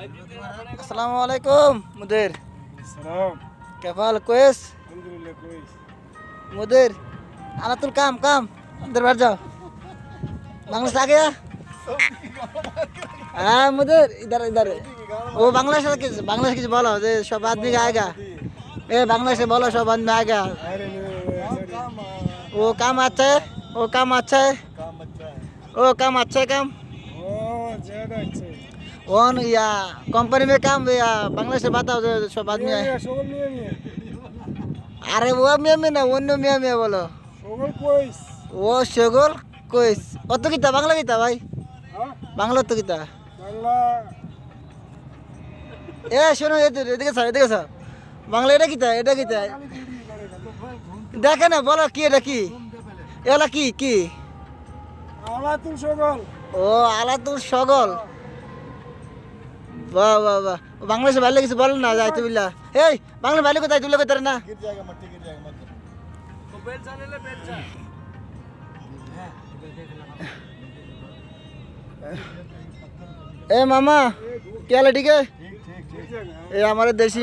আসসালামু আলাইকুম মুদির কেফাল কোয়েস মুদির আলা তুল কাম কাম अंदर बैठ जाओ बांग्लादेश आ गया हाँ मुदर इधर इधर वो बांग्लादेश बांग्लादेश किसी बोलो ये सब आदमी आएगा ए बांग्लादेश बोलो सब आदमी आएगा वो काम अच्छा है वो काम अच्छा है वो काम अच्छा है काम ওন ইয়া কোম্পানি মে কাম ইয়া বাংলাদেশে বাতাও সব আদমি আরে ও মিয়া মে না অন্য মিয়া মিয়া বলো ও সগল কইস অত কিতা বাংলা কিতা ভাই বাংলা তো কিতা এ শোনো এদিকে স্যার এদিকে স্যার বাংলা এটা কিতা এটা কিতা দেখে না বলো কি এটা কি এলা কি কি আলাতুল সগল ও আলাতুল সগল বাহ বাহ বাহ বাংলাদেশে ভালো লেগেছে বল না যাইতে বিল্লা এই বাংলা ভালো কোথায় তুলে কোথায় না? এ মামা কে ঠিক এ আমার দেশি